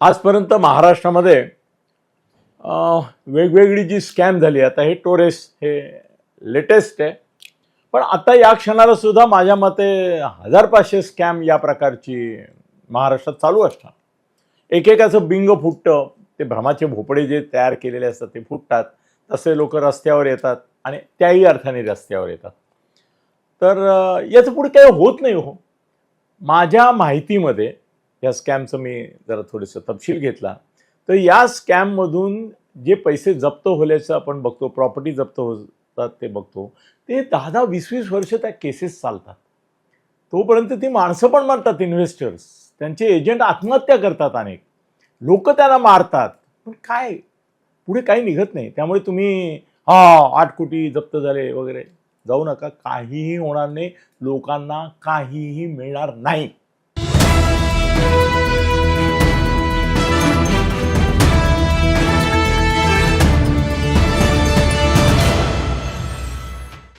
आजपर्यंत महाराष्ट्रामध्ये वेगवेगळी जी स्कॅम झाली आता हे टोरेस हे लेटेस्ट आहे. पण आता या क्षणाला सुद्धा माझ्या मते हजार पाचशे स्कॅम या प्रकारची महाराष्ट्रात चालू असतात. एकेकाचं बिंग फुटतं ते भ्रमाचे भोपळे जे तयार केलेले असतात ते फुटतात. तसे लोक रस्त्यावर येतात आणि त्याही अर्थाने रस्त्यावर येतात. तर याचं पुढे काही होत नाही हो. माझ्या माहितीमध्ये या स्कॅमचं मी जरा थोडंसं तपशील घेतला. तर या स्कॅममधून जे पैसे जप्त होल्याचं आपण बघतो प्रॉपर्टी जप्त होतात ते बघतो ते दहा दहा वीस वीस वर्ष त्या केसेस चालतात. तोपर्यंत ती माणसं पण मारतात इन्व्हेस्टर्स त्यांचे एजंट आत्महत्या करतात अनेक. लोक त्यांना मारतात. पण काय? पुढे काही निघत नाही. त्यामुळे तुम्ही हा आठ कोटी जप्त झाले वगैरे. जाऊ नका. काहीही होणार नाही. लोकांना काहीही मिळणार नाही.